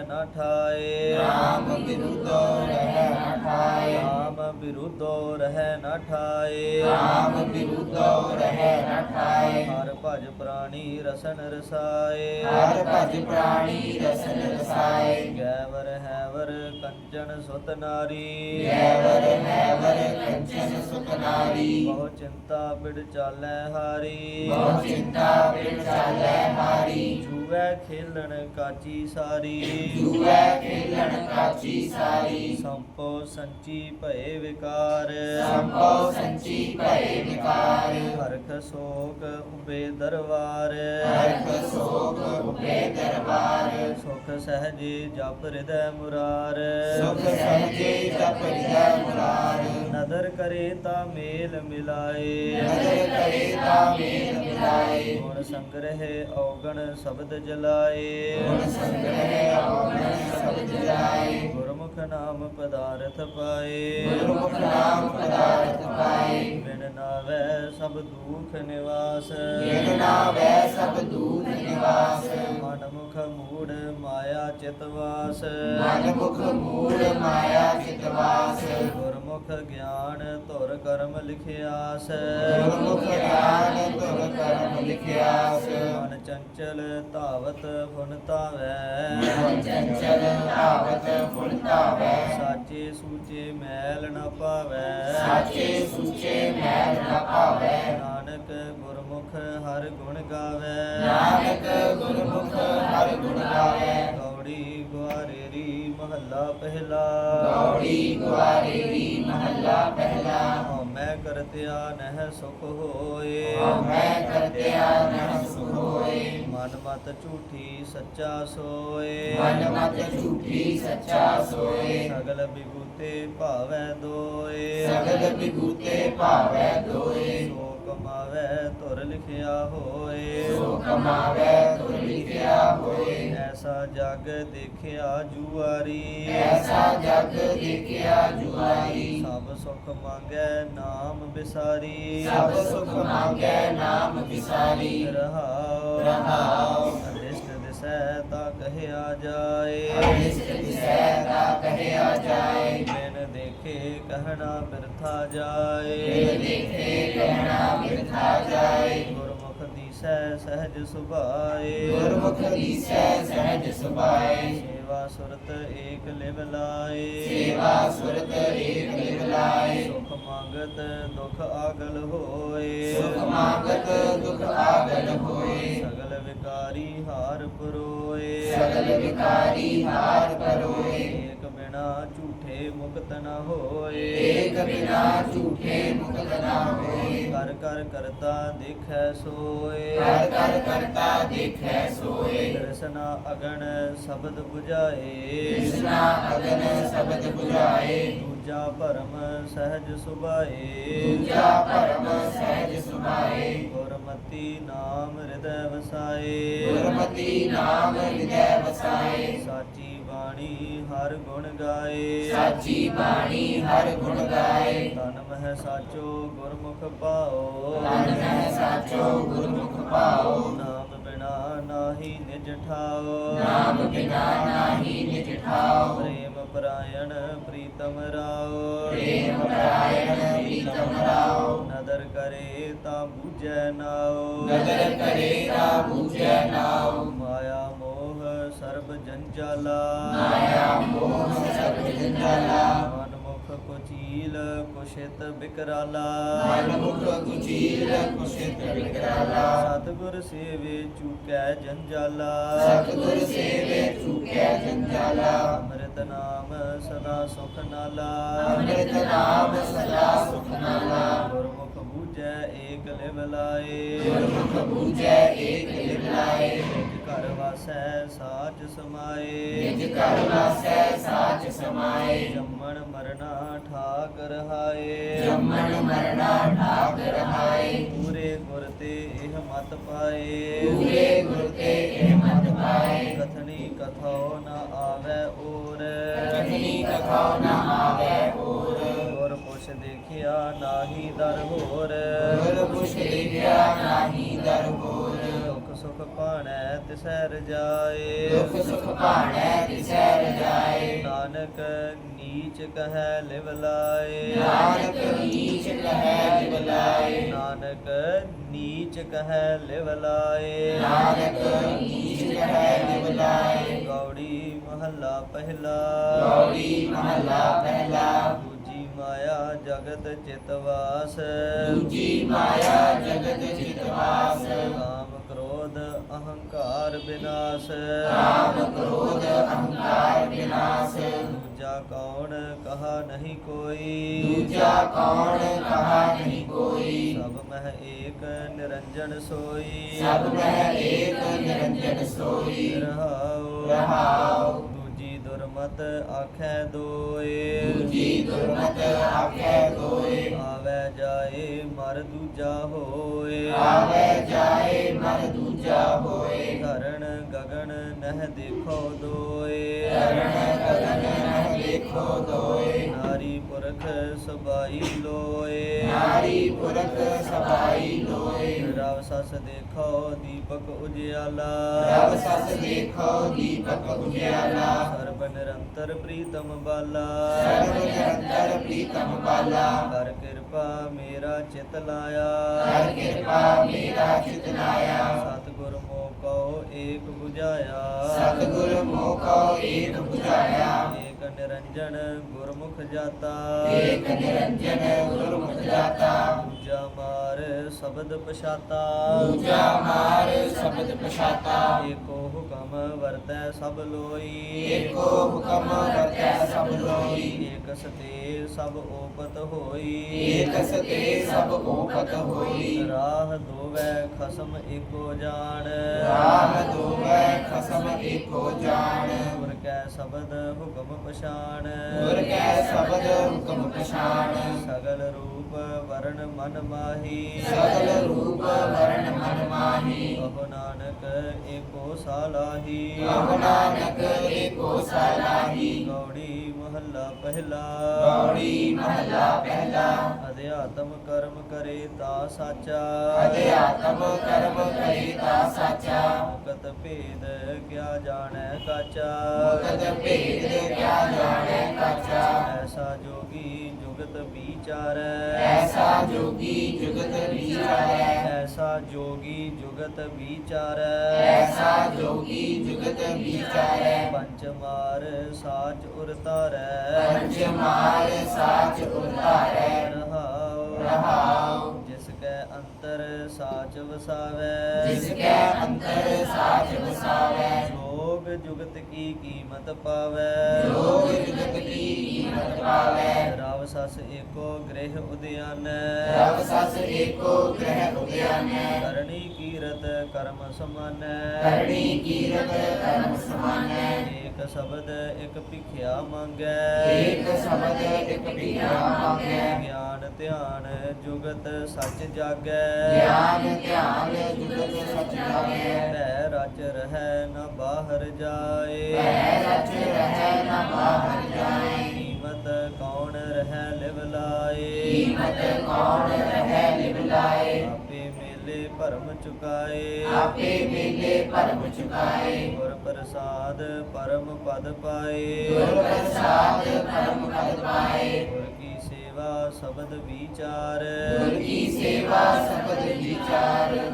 A: ਨ ਠਾਏ।
C: ਰਾਮ ਵਿਰੁੱਧੋ ਰਹਿ ਨ ਠਾਏ।
A: ਕਾਮ ਬਿਰੁਦੋ ਰਹਿ ਨ ਠਾਏ।
C: ਰਾਮ ਵਿਰੁੱਧੋ ਰਹਿ ਨ ਠਾਏ।
A: ਹਰ ਭਜ ਪ੍ਰਾਣੀ ਰਸਨ ਰਸਾਏ।
C: ਹਰ ਭਜ ਪ੍ਰਾਣੀ ਰਸਨ ਰਸਾਏ।
A: ਗੈਵਰ ਹੈਵਰ ਕੰਚਨ ਸੁਤ ਨਾਰੀ।
C: ਜੈਵਰ ਹੈਵਰ ਕੰਚਨ ਸੁਤ ਨਾਰੀ।
A: ਬਹੁ ਚਿੰਤਾ ਬਿੜ ਚਾਲੈ ਹਾਰੀ।
C: ਬਹੁ ਚਿੰਤਾ ਬਿਨ ਚਾਲੈ ਹਾਰੀ।
A: ਜੂਵੈ ਖੇਲਣ ਕਾਚੀ ਸਾਰੀ।
C: ਜੂਐ ਖੇਲਣ ਕਾਚੀ ਸਾਰੀ
A: ਸੰਪੋ ਸੰਚੀ ਭਏ ਵਿਕਾਰ।
C: ਸੰਭੋ ਸੰਚੀ ਭਏ ਵਿਕਾਰ।
A: ਹਰਖ ਸੋਕ ਉਬੇ ਦਰਬਾਰ
C: ਹਰਖ ਸੋਖ ਉਪੇ ਦਰਬਾਰ
A: ਸੁਖ ਸਹਜੇ ਜਪ ਹਿਰਦੈ ਮੁਰਾਰ।
C: ਸੁਖ ਸਹਜੇ ਜਪ ਹਿਰਦੈ ਮੁਰਾਰ।
A: ਨਦਰ ਕਰੇ ਤਾਂ ਮੇਲ ਮਿਲਾਏ।
C: ਨਦਰ ਕਰੇ ਤਾ ਮੇਲ ਮਿਲਾਏ।
A: ਗੁਣ ਸੰਗ੍ਰਹਿ ਔਗਣ ਸ਼ਬਦ ਜਲਾਏ।
C: ਗੁਣ ਸੰਗ੍ਰਹਿ ਔਗਣ ਸ਼ਬਦ ਜਲਾਏ।
A: ਗੁਰਮੁਖ ਨਾਮ ਪਦਾਰਥ ਪਾਏ।
C: ਗੁਰਮੁਖ ਨਾਮ ਪਦਾਰਥ ਪਾਏ।
A: ਬਿਨ ਨਾਵੈ ਸਭ ਦੁਖ ਨਿਵਾਸ।
C: ਜਿਨ ਨਾਵੈ ਸਭ ਦੂਖ ਨਿਵਾਸ।
A: ਮੁਖ ਮੂੜ ਮਾਇਆ ਚਿਤਵਾਸ
C: ਮਨ ਮੁਖ ਮੂੜ ਮਾਇਆ ਚਿਤਵਾਸ
A: ਗੁਰਮੁਖ ਗਿਆਨ ਧੁਰ ਕਰਮ ਲਿਖਿਆਸ।
C: ਗੁਰਮੁਖ ਗਿਆਨ ਤੁਰ ਕਰਮ ਲਿਖਿਆਸ।
A: ਮਨ ਚੰਚਲ ਧਾਵਤ ਫੁਨ ਧਾਵੈ।
C: ਮਨ ਚੰਚਲ ਆਵਤ ਫੁਲ ਧਾਵੈ।
A: ਸਾਚੇ ਸੂਚੇ ਮੈਲ ਨ ਪਾਵੈ।
C: ਸਾਚੇ ਸੁਚੇ ਮੈਲ ਨ
A: ਨਾਨਕ ਗੁਰਮੁਖ ਹਰ ਗੁਣ ਗਾਵੈ।
C: ਨਾਨਕ ਗੁਰਮੁਖ ਹਰਿ ਗੁਣ ਗਾਵੇ।
A: ਗੌੜੀ ਗੁਆਰੇਰੀ ਮਹੱਲਾ ਪਹਿਲਾ।
C: ਗੌੜੀ ਗੁਆਰੇਰੀ ਮਹੱਲਾ ਪਹਿਲਾ।
A: ਮੈਂ ਕਰਤਿਆ ਨਹਿ ਸੁਖ ਹੋਏ।
C: ਮੈਂ ਕਰਤਿਆ ਨਹ ਸੁਖ ਹੋਏ।
A: ਮਨ ਮਤ ਝੂਠੀ ਸੱਚਾ ਸੋਏ।
C: ਮਨ ਮਤ ਝੂਠੀ ਸੱਚਾ ਸੋਏ।
A: ਸਗਲ ਬਿਗੂਤੇ ਭਾਵੈ ਦੋਏ।
C: ਸਗਲ ਵਿਭੂਤੇ ਭਾਵੈ ਦੋਏ।
A: ਧੁਰ ਲਿਖਿਆ ਹੋਏ।
C: ਸੋ ਕਮਾਵੈ ਤੁਰ ਲਿਖਿਆ ਹੋਏ।
A: ਐਸਾ ਜਗ ਦੇਖਿਆ ਜੁਆਰੀ।
C: ਐਸਾ ਜਗ ਦੇਖਿਆ ਜੁਆਈ
A: ਸਭ ਸੁਖ ਮੰਗੈ ਨਾਮ ਵਿਸਾਰੀ।
C: ਸਭ ਸੁਖ ਮੰਗੈ ਨਾਮ ਵਿਸਾਰੀ।
A: ਰਹਾਉ
C: ਰਹਾਉ।
A: ਅਦਿਸ਼ਟ ਦਿਸੈ ਤਾ ਕਹਿਆ ਜਾਏ।
C: ਅਨਿਸ਼ਟ ਦਿਸੈ ਤਾ ਕਹਿਆ ਜਾਏ।
A: ਦੇਖੇ ਕਹਿਣਾ ਬਿਰਥਾ ਜਾਏ।
C: ਬਿਨ ਦੇਖੇ ਕਹਿਣਾ ਬਿਰਥਾ ਜਾਏ।
A: ਗੁਰਮੁਖ ਦੀਸੈ ਸਹਿਜ ਸੁਭਾਏ।
C: ਗੁਰਮੁਖ ਦੀਸੈ ਸਹਿਜ ਸੁਭਾਏ।
A: ਸੇਵਾ ਸੁਰਤ ਏਕ ਲਿਵ ਲਾਏ।
C: ਸੇਵਾ ਸੁਰਤ ਏਕ ਲਿਵ ਲਾਏ।
A: ਸੁਖ ਮੰਗਤ ਦੁਖ ਆਗਲ ਹੋਏ।
C: ਸੁਖ ਮੰਗਤ ਦੁਖ ਆਗਲ ਹੋਏ।
A: ਸਗਲ ਵਿਕਾਰੀ ਹਾਰ ਪਰੋਏ।
C: ਸਗਲ ਵਿਕਾਰੀ ਹਾਰ ਪਰੋਏ।
A: ਏਕ ਬਿਨਾ ਝੂਠੇ ਮੁਕਤ ਨ ਹੋਏ।
C: ਏਕ ਬਿਨਾ ਝੂਠੇ ਮੁਕਤ ਨਾ ਹੋਏ।
A: ਕਰ ਕਰ ਕਰਤਾ ਦੇਖੈ ਸੋਏ।
C: ਕਰ ਕਰ ਕਰਤਾ ਦੇਖੈ ਸੋਏ।
A: ਦਰਸਨਾ ਅਗਣ ਸ਼ਬਦ 부ਝਾਏ
C: ਕ੍ਰਿਸ਼ਨਾ ਅਗਨ ਸ਼ਬਦ 부ਝਾਏ
A: ਦੂਜਾ ਭਰਮ ਸਹਿਜ ਸੁਭਾਏ।
C: ਦੂਜਾ ਭਰਮ ਸਹਿਜ ਸੁਭਾਏ।
A: ਗੁਰਮਤੀ ਨਾਮ ਹਿਰਦੈ ਵਸਾਏ।
C: ਗੁਰਮਤੀ ਨਾਮ ਹਿਰਦੈ ਵਸਾਏ।
A: ਸਾਚੀ ਬਾਣੀ ਹਰ ਗੁਣ ਗਾਏ।
C: ਸਾਚੀ ਬਾਣੀ ਹਰ ਗੁਣ ਗਾਏ।
A: ਤਨ ਮਹਿ ਸਾਚੋ ਗੁਰਮੁਖ ਪਾਓ
C: ਤਨ ਮਹਿ ਸਾਚੋ ਗੁਰਮੁਖ ਪਾਓ
A: ਨਾਮ ਬਿਨਾ ਨਾਹੀ ਨਿਜ ਠਾਓ
C: ਨਾਮ ਬਿਨਾ ਨਾਹੀ ਨਿਜ ਠਾਓ
A: ਪ੍ਰੇਮ ਪਰਾਇਣ ਪ੍ਰੀਤਮ ਰਾਓ
C: ਪ੍ਰੇਮ ਪਰਾਇਣ ਪ੍ਰੀਤਮ ਰਾਓ
A: ਨਦਰ ਕਰੇ ਤਾਂ ਬੂਝੈ ਨਾਓ
C: ਨਦਰ ਕਰੇ ਤਾ ਬੂਝੈ ਨਾਉ।
A: ਮਾਇਆ ਸਰਬ ਜੰਜਾਲਾ।
C: ਮਾਇਆ ਮੋਹ ਸਰਬ ਜੰਜਾਲਾ
A: ਮਨ ਮੁਖ ਕੁਚੀਲ ਕੁਸ਼ਿਤ ਬਿਕਰਾਲਾ।
C: ਮਨ ਮੁਖ ਕੁਚੀਲ ਕੁਸ਼ਿਤ ਵਿਕਰਾਲਾ
A: ਸਤਿਗੁਰ ਸੇਵੇ ਚੁਕੈ ਜੰਜਾਲਾ।
C: ਸਤਿਗੁਰ ਸੇਵੇ ਚੁਕਿਆ ਜੰਜਾਲਾ
A: ਅੰਮ੍ਰਿਤ ਨਾਮ ਸਦਾ ਸੁਖ ਨਾਲਾ।
C: ਅੰਮ੍ਰਿਤ ਨਾਮ ਸਦਾ ਸੁਖ ਨਾਲਾ
A: ਗੁਰਮੁਖ ਬੂਝੈ ਏਕ ਲਿਵ ਲਾਏ
C: ਗੁਰਮੁਖ ਬੂਝੈ ਏਕ ਲਿਵ ਲਾਏ।
A: ਵਾਸੈ ਸਾਚ ਸਮਾਏ।
C: ਨਿਜ ਘਰ ਵਾਸੈ ਸਾਚ ਸਮਾਏ।
A: ਜੰਮਣ ਮਰਣਾ ਠਾਕ ਰਹਾਏ
C: ਜੰਮਣ ਮਰਣਾ ਠਾਕ ਰਹਾਏ
A: ਪੂਰੇ ਗੁਰ ਤੇ ਇਹ ਮਤ ਪਾਏ।
C: ਪੂਰੇ ਗੁਰ ਤੇ ਇਹ ਮਤ ਪਾਏ।
A: ਕਥਨੀ ਕਥਾਉ ਨ ਆਵੈ ਔਰ
C: ਕਥਨੀ ਕਥਾਉ ਨ ਆਵੈ ਹੋਰ
A: ਗੁਰ ਪੁਛ ਦੇਖਿਆ ਨਾਹੀ ਦਰ ਹੋਰ।
C: ਗੁਰ ਪੁਛ ਦੇਖਿਆ ਨਾਹੀ ਦਰ ਹੋਰ।
A: ਪਾਣੈ ਤਿਸੈ ਰਜਾਏ
C: ਦੁਖ ਸੁਖ ਭਾਣੈ ਤਿਸੈ ਰਜਾਏ
A: ਨਾਨਕ ਨੀਚ ਕਹੈ ਲਿਵ ਲਾਏ।
C: ਨਾਨਕ ਨੀਚ ਕਹੈ ਲਿਵ ਲਾਏ।
A: ਨਾਨਕ ਨੀਚ ਕਹੈ ਲਿਵ ਲਾਏ।
C: ਨਾਨਕ ਨੀਚ ਕਹੈ ਲਿਵ ਲਾਏ।
A: ਗੌੜੀ ਮਹੱਲਾ ਪਹਿਲਾ।
C: ਗੌੜੀ ਮਹੱਲਾ ਪਹਿਲਾ।
A: ਮਾਇਆ ਜਗਤ ਚਿਤਵਾਸ
C: ਦੂਜੀ ਮਾਇਆ ਜਗਤ ਚਿਤਵਾਸ
A: ਅਹੰਕਾਰ ਵਿਨਾਸ਼
C: ਕਾਮ ਕ੍ਰੋਧ ਅਹੰਕਾਰ ਵਿਨਾਸ਼
A: ਦੂਜਾ ਕੌਣ ਕਹਾ ਨਹੀਂ ਕੋਈ।
C: ਦੂਜਾ ਕੌਣ ਕਹਾ ਨਹੀਂ ਕੋਈ।
A: ਸਭ ਮਹਿ ਏਕ ਨਿਰੰਜਨ ਸੋਈ।
C: ਸਭ ਮਹਿ ਏਕ ਨਿਰੰਜਨ ਸੋਈ।
A: ਰਹਾਉ।
C: ਰਹਾਉ।
A: ਦੂਜੀ ਦੁਰਮਤ ਆਖੈ ਦੋਏ।
C: ਦੂਜੀ ਦੁਰਮਤ ਆਖੈ ਦੋਏ।
A: ਆਵੈ ਜਾਏ ਮਰ ਦੂਜਾ ਹੋਏ।
C: ਆਵੇ ਜਾਏ ਮਰ ਦੂਜਾ ਹੋਏ।
A: ਨਹਿ ਦੇਖੋ ਦੋਏ।
C: ਕਰਨ ਗਗਨ ਨਹਿ ਦੇਖੋ ਦੋਏ
A: ਨਾਰੀ ਪੁਰਖ ਸਬਾਈ ਲੋਏ।
C: ਨਾਰੀ ਪੁਰਖ ਸਭਾਈ ਲੋਏ
A: ਰਵ ਸਸ ਦੇਖੋ ਦੀਪਕ ਉਜਿਆਲਾ।
C: ਰਬ ਸਸ ਦੇਖੋ ਦੀਪਕ ਉਜਿਆਲਾ
A: ਸਰਬ ਨਿਰੰਤਰ ਪ੍ਰੀਤਮ ਬਾਲਾ
C: ਸਰਬ ਨਿਰੰਤਰ ਪ੍ਰੀਤਮ ਬਾਲਾ।
A: ਕਰ ਕਿਰਪਾ ਮੇਰਾ ਚਿਤ ਲਾਇਆ।
C: ਕਰ ਕਿਰਪਾ ਮੇਰਾ ਚਿਤ ਲਾਇਆ।
A: ਸਤਿਗੁਰ ਮੋਕੋ ਏਕ 부ਝਾਇਆ
C: ਸਤਿਗੁਰ ਮੋਕੋ ਏਕ ਬੁਝਾਇਆ।
A: ਏਕ ਨਿਰੰਜਨ ਗੁਰਮੁਖ ਜਾਤਾ।
C: ਏਕ ਨਿਰੰਜਨ ਗੁਰਮੁਖ ਦਾਤਾ
A: ਦੂਜਾ ਮਾਰ ਸ਼ਬਦ ਪਛਾਤਾ।
C: ਦੂਜਾ ਮਾਰ ਸ਼ਬਦ ਪਛਾਤਾ।
A: ਏਕੋ ਹੁਕਮ ਵਰਤੈ ਸਭ ਲੋਈ।
C: ਏਕੋ ਲੋਈ
A: ਏਕ ਸਤੇ ਸਭ ਓਪਤ ਹੋਈ।
C: ਏਕ ਸਤੇ ਸਭ ਓਪਤ ਹੋਈ।
A: ਰਾਹ ਦੋਵੈ ਖਸਮ ਏਕੋ ਜਾਣ।
C: ਰਾਮ ਦੋਵੈ ਖਸਮ ਏਕੋ ਜਾਣ।
A: ਗੁਰ ਕੈ ਸ਼ਬਦ ਹੁਕਮ ਪਛਾਣ।
C: ਗੁਰ ਕੈ ਸ਼ਬਦ ਹੁਕਮ ਪਛਾਣ।
A: ਸਗਲ ਰੂਪ ਵਰਨ ਮਨ ਮਾਹੀ।
C: ਸਗਲ ਰੂਪ ਵਰਨ ਮਨ ਮਾਹੀ।
A: ਕਹੋ ਨਾਨਕ ਏਕੋ ਸਾਲਾਹੀ।
C: ਕਹੋ ਨਾਨਕ ਏਕੋ ਸਾਲਾਹੀ।
A: ਗੌੜੀ ਮਹੱਲਾ ਪਹਿਲਾ।
C: ਗੌੜੀ ਮਹਲਾ ਪਹਿਲਾ।
A: ਅਧਿਆਤਮ ਕਰਮ ਕਰੇ ਤਾ ਸਾਚਾ।
C: ਅਧਿਆਤਮ ਕਰਮ ਕਰੇ ਤਾ ਸਾਚਾ।
A: ਮੁਕਤ ਭੇਦ ਕਿਆ ਜਾਣੈ ਕਾਚਾ।
C: ਮੁਕਤ ਭੇਦ ਕਿਆ ਜਾਣੈ ਕਾਚਾ।
A: ਐਸਾ ਜੋਗੀ ਜੁਗਤ ਵਿਚਾਰੈ।
C: ਐਸਾ ਜੋਗੀ ਜੁਗਤ ਵਿਚਾਰੈ।
A: ਐਸਾ ਜੋਗੀ ਜੁਗਤ ਵਿਚਾਰੈ।
C: ਐਸਾ ਜੋਗੀ ਜੁਗਤ ਵਿਚਾਰੈ।
A: ਪੰਚ ਮਾਰ ਸਾਚ ਉਰਤਾਰੈ।
C: ਪੰਜ ਮਾਰ ਸਾਚ ਉਤਾਰੈ।
A: ਰਹਾਉ।
C: ਰਹਾਉ
A: ਜਿਸ ਕੈ ਅੰਤਰ ਸਾਚ ਵਸਾਵੈ।
C: ਜਿਸ ਕੈ ਅੰਤਰ ਸਾਚ ਵਸਾਵੈ।
A: ਜੋਗ ਜੁਗਤ ਕੀ ਕੀਮਤ ਪਾਵੈ।
C: ਜੋਗ ਜੁਗਤ ਕੀ ਕੀਮਤ ਪਾਵੈ।
A: ਰਵ ਸਸ ਏਕੋ ਗ੍ਰਹਿ ਉਦਿਆਨੈ।
C: ਰਬ ਸਸ ਏਕੋ ਗ੍ਰਹਿ ਉਦਿਆਨੈ।
A: ਕਰਨੀ ਕੀਰਤ ਕਰਮ ਸਮਾਨੈ।
C: ਕਰਨੀ ਕੀਰਤ ਕਰਮ ਸਮਾਨੈ।
A: ਏਕ ਸ਼ਬਦ ਇਕ ਭਿਖਿਆ ਮੰਗੈ।
C: ਏਕ ਸ਼ਬਦ ਇਕ ਪਿਆ ਮੰਗੈ।
A: ਗਿਆਨ ਧਿਆਨ ਜੁਗਤ ਸੱਚ ਜਾਗੈ।
C: ਗਿਆਨ ਧਿਆਨ ਜੁਗਤ ਸਚ ਜਾਗੈ।
A: ਭੈ ਰਚ ਰਹਿ ਨ ਬਾਹਰ ਜਾਏ।
C: ਭੈ ਰਚ ਰਹਿ ਨ ਬਾਹਰ ਜਾਏ।
A: ਕੀਮਤ ਕੌਣ ਰਹਿ ਲਿਵ ਲਾਏ।
C: ਕੀਮਤ ਕੌਣ ਰਹਿ ਲਿਵ ਲਾਏ।
A: ਭਰਮ ਚੁਕਾਏ।
C: ਆਪੇ ਮੇਲੇ ਭਰਮ ਚੁਕਾਏ।
A: ਗੁਰ ਪ੍ਰਸਾਦ ਪਰਮ ਪਦ ਪਾਏ।
C: ਗੁਰ ਪ੍ਰਸਾਦ ਪਰਮ ਪਦ ਪਾਏ।
A: ਗੁਰ ਕੀ ਸੇਵਾ ਸ਼ਬਦ ਵਿਚਾਰ।
C: ਗੁਰ ਕੀ ਸੇਵਾ ਸਬਦ ਵਿਚਾਰ।
A: ਕਰਨੀ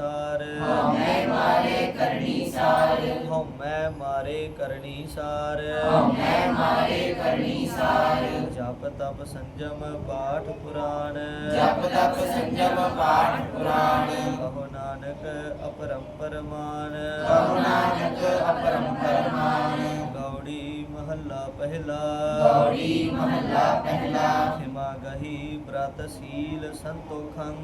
A: ਸਾਰ।
C: ਹਉਮੈ ਮਾਰੇ ਕਰਨੀ ਸਾਰ।
A: ਹਉਮੈ ਮਾਰੇ ਕਰਨੀ ਸਾਰ।
C: ਹਉਮੈ ਮਾਰੇ ਕਰਨੀ ਸਾਰ।
A: ਜਪ ਤਪ ਸੰਜਮ ਪਾਠ ਪੁਰਾਣ।
C: ਜਪ ਤਪ ਸੰਜਮ ਪਾਠ ਪੁਰਾਣ।
A: ਕਹੋ ਨਾਨਕ ਅਪਰੰਪਰ ਮਾਨ
C: ਕਹੋ ਨਾਨਕ ਅਪਰੰਪਰ
A: ਗੌੜੀ ਮਹੱਲਾ ਪਹਿਲਾ।
C: ਗੌੜੀ ਮਹੱਲਾ ਪਹਿਲਾ।
A: ਖਿਮਾ ਗਹੀ ਬ੍ਰਤ ਸੀਲ ਸੰਤੋਖੰ।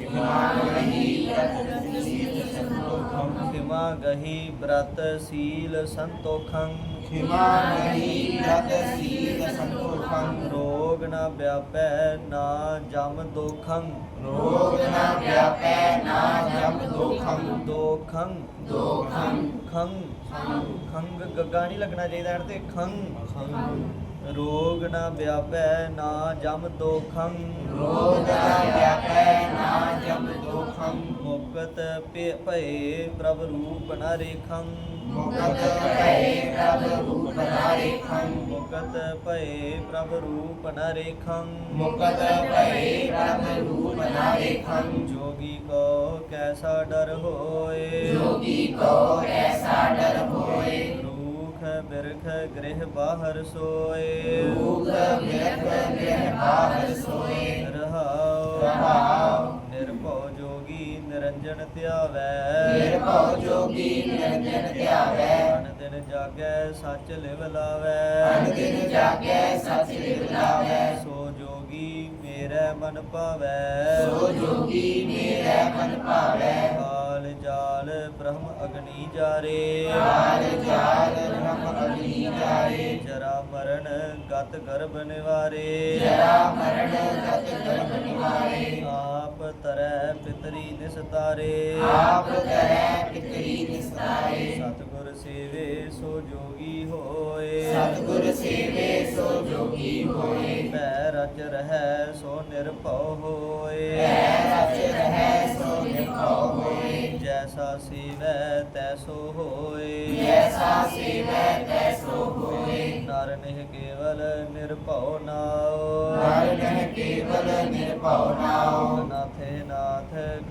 C: ਇਮਾਨ ਰਹੀ ਰਤਨ ਸੀਲ ਸੰਤੋਖੰ।
A: ਖਿਮਾ ਗਹੀ ਬ੍ਰਤ ਸੀਲ ਸੰਤੋਖੰ।
C: ਇਮਾਨ ਰਹੀ ਰਤ ਸੀਲ ਸੰਤੋਖੰ।
A: ਰੋਗ ਨ ਵਿਆਪੈ ਨਾ ਜਮ ਦੋਖੰ।
C: ਰੋਗ ਨ ਵਿਆਪੈ ਨਾ ਜਮ ਦੋਖੰ।
A: ਦੋਖੰ।
C: ਦੋਖੰ।
A: ਖੰ। ਖੰਗ ਗੱਗਾ ਨਹੀਂ ਲੱਗਣਾ ਚਾਹੀਦਾ ਐਨ ਤੇ। ਖੰ ਰੋਗ ਨ ਵਿਆਪੈ, ਨਾ ਜਮ ਦੋਖੰ
C: ਰੋਗ ਨਾ ਵਿਆਪੈ, ਨਾ ਜਮ ਦੋਖੰ
A: ਮੁਕਤ ਭਏ ਪ੍ਰਭ ਰੂਪ ਨ ਰੇਖੰ
C: ਮੁਕਤ ਭਏ ਪ੍ਰਭ ਰੂਪ ਨਾਰੇਖੰ
A: ਮੁਕਤ ਭਏ ਪ੍ਰਭ ਰੂਪ ਨ ਰੇਖੰ
C: ਮੁਕਤ ਭਏ ਪ੍ਰਭ ਰੂਪ ਨਾਰੇਖੰ
A: ਜੋਗੀ ਕੋ ਕੈਸਾ ਡਰ ਹੋਏ।
C: ਜੋਗੀ ਕੋ ਐਸਾ ਡਰ ਹੋਏ।
A: ਰੂਖ ਬਿਰਖ ਗ੍ਰਹਿ ਬਾਹਰ ਸੋਏ।
C: ਰੂਪ ਬਿਰਖ ਗ੍ਰਹਿ ਬਾਹਰ ਸੋਏ।
A: ਰਹਾਉ
C: ਰਹਾਉ
A: ਧਿਆਵੈ
C: ਨਿਰਭਉ ਜੋਗੀ ਨਿਰੰਜਨ ਧਿਆਵੈ
A: ਅਨ ਦਿਨ ਜਾਗੈ ਸੱਚ ਲਿਵ ਲਾਵੈ।
C: ਅਨ ਦਿਨ ਜਾਗੈ ਸਚ ਲਿਵ ਲਾਵੈ।
A: ਮੇਰੇ ਮਨ ਪਾਵੈ
C: ਸੋ ਜੋਗੀ ਮੇਰਾ ਮਨ ਭਾਵੈ।
A: ਕਾਲ ਜਾਲ ਬ੍ਰਹਮ ਅਗਨੀ ਜਾਰੇ।
C: ਕਾਲ ਜਾਲ ਬ੍ਰਹਮ ਅਗਨੀ ਜਾਰੇ।
A: ਜਰਾ ਮਰਨ ਗਤ ਗਰਭ ਨਿਵਾਰੇ।
C: ਜਰਾ ਮਰਨ ਗਤ ਗਰਭ ਨਿਵਾਰੇ।
A: ਆਪ ਤਰੈ ਪਿਤਰੀ ਨਿਸਤਾਰੇ।
C: ਆਪ ਕਰੈ ਪਿਤਰੀ ਨਿਸਤਾਰੇ।
A: ਸਤਿਗੁਰ ਸੇਵੇ ਸੋ ਜੋਗੀ ਹੋਏ।
C: ਸਤਿਗੁਰ ਸੇਵੇ ਸੋ ਜੋਗੀ ਹੋਏ।
A: ਭੈ ਰਚ ਰਹਿ ਸੋ ਨਿਰਭਉ ਹੋਏ।
C: ਭੈ ਰਚ ਰਹਿ ਸੋ ਨਿਰਭਉ ਹੋਏ।
A: ਜੈਸਾ ਸੀਵੈ ਤੈਸੋ ਹੋਏ।
C: ਜੈਸਾ ਸੇਵੈ ਤੈਸੋ ਹੋਏ।
A: ਨਰ ਨਿਹ ਕੇਵਲ ਨਿਰਭਉ ਨਾਉ।
C: ਹਰ ਨਹਿ ਕੇਵਲ ਨਿਰਭਉ ਨਾਉ।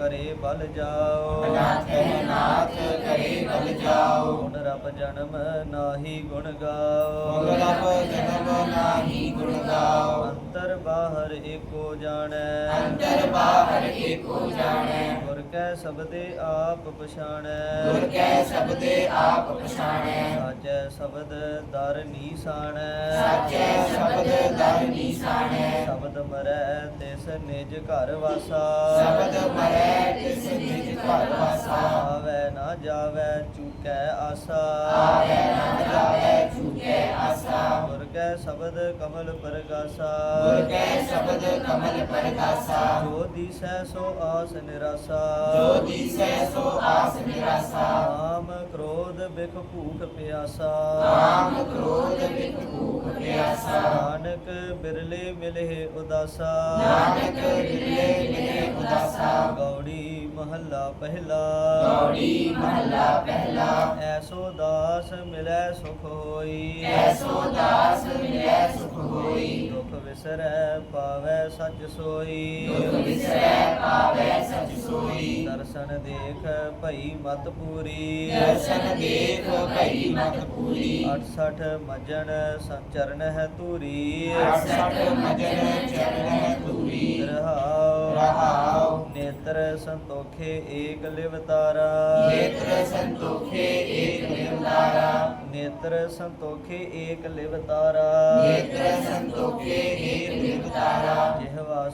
A: ਕਰੇ ਬਲ ਜਾਓ।
C: ਅਨਾਥ ਨਾਥ ਕਰੇ ਬਲ ਜਾਓ।
A: ਗੁਣ ਰਬ ਜਨਮ ਨਾਹੀ ਗੁਣ ਗਾਓ।
C: ਗੁਣ ਰਬ ਜਨਮ ਨਾਹੀ ਗੁਣ ਗਾਓ।
A: ਅੰਤਰ ਬਾਹਰ ਏਕੋ ਜਾਣੈ।
C: ਅੰਤਰ ਬਾਹਰ ਏਕੋ ਜਾਣੈ।
A: ਗੁਰ ਕੈ ਸਬਦੇ ਆਪ ਪਛਾਣੈ।
C: ਗੁਰ ਕੈ ਸ਼ਬਦੇ ਆਪ ਪਛਾਣੈ।
A: ਸਾਚੈ ਸ਼ਬਦ ਦਰ ਨੀਸਾਣੈ
C: ਸਾਚੈ ਸ਼ਬਦ ਦਰ ਨੀਸਾਣੈ
A: ਸ਼ਬਦ ਮਰੈ ਤਿਸ ਨਿਜ ਘਰ ਵਾਸਾ।
C: ਸ਼ਬਦ ਮਰੈ ਤਿਸ ਨਿਜ ਘਰ ਵਾਸਾ।
A: ਆਵੈ ਨਾ ਜਾਵੈ ਚੁਕੈ ਆਸਾ।
C: ਆਵੈ ਨਾ ਜਾਵੈ ਝੂਠੇ ਆਸਾ।
A: ਗੁਰ ਕੈ ਸ਼ਬਦ ਕਮਲ ਪਰਗਾਸਾ।
C: ਗੁਰ ਕੈ ਸ਼ਬਦ ਕਮਲ ਪਰਗਾਸਾ।
A: ਜੋ ਦੀਸੈ ਸੋ ਆਸ ਨਿਰਾਸਾ।
C: ਜੋ ਦੀਸੈ ਸੋ ਆਸ ਨਿਰਾਸਾ।
A: ਕਾਮ ਕ੍ਰੋਧ ਬਿਖ ਭੂਖ ਪਿਆਸਾ।
C: ਕਾਮ ਕ੍ਰੋਧ ਵਿਖ ਭੂਖ ਪਿਆਸਾ।
A: ਨਾਨਕ ਬਿਰਲੇ ਮਿਲੇ ਉਦਾਸਾ।
C: ਨਾਨਕ ਬਿਰਲੇ ਮਿਲੇ ਉਦਾਸਾ।
A: ਗੌੜੀ ਮਹੱਲਾ ਪਹਿਲਾ।
C: ਗੌੜੀ ਮਹੱਲਾ ਪਹਿਲਾ।
A: ਐਸੋ ਦਾਸ ਮਿਲੈ ਸੁਖ ਹੋਈ।
C: ਐਸੋ ਦਾਸ ਮਿਲੈ ਸੁਖ ਹੋਈ।
A: ਦੁਖ ਵਿਸਰੈ ਪਾਵੈ ਸੱਚ ਸੋਈ।
C: ਦੁਖ ਵਿਸਰੈ ਪਾਵੈ ਸਚ ਸੋਈ।
A: ਦਰਸ਼ਨ ਦੇਖ ਭਈ ਮਤ ਪੂਰੀ।
C: ਦਰਸ਼ਨ ਦੇਖ ਭਈ ਮਤ ਪੂਰੀ।
A: 68 ਮਜਨ ਸੰਚਰਨ ਹੈ ਤੂਰੀ
C: 68 ਮਜਨ ਚਰਨ ਤੂਰੀ
A: ਰਹਾਉ
C: ਰਹਾਉ।
A: ਨੇਤਰ ਸੰਤੋਖੇ ਏਕ ਲਿਵਤਾਰਾ
C: ਨੇਤਰ ਸੰਤੋਖੇ ਏਕ ਨਿਰਤਾਰਾ
A: ਨੇਤਰ ਸੰਤੋਖੇ ਏਕ ਲਿਵਤਾਰਾ
C: ਨੇਤਰ ਸੰਤੋਖੇ ਏਕ ਨਿਰਤਾਰਾ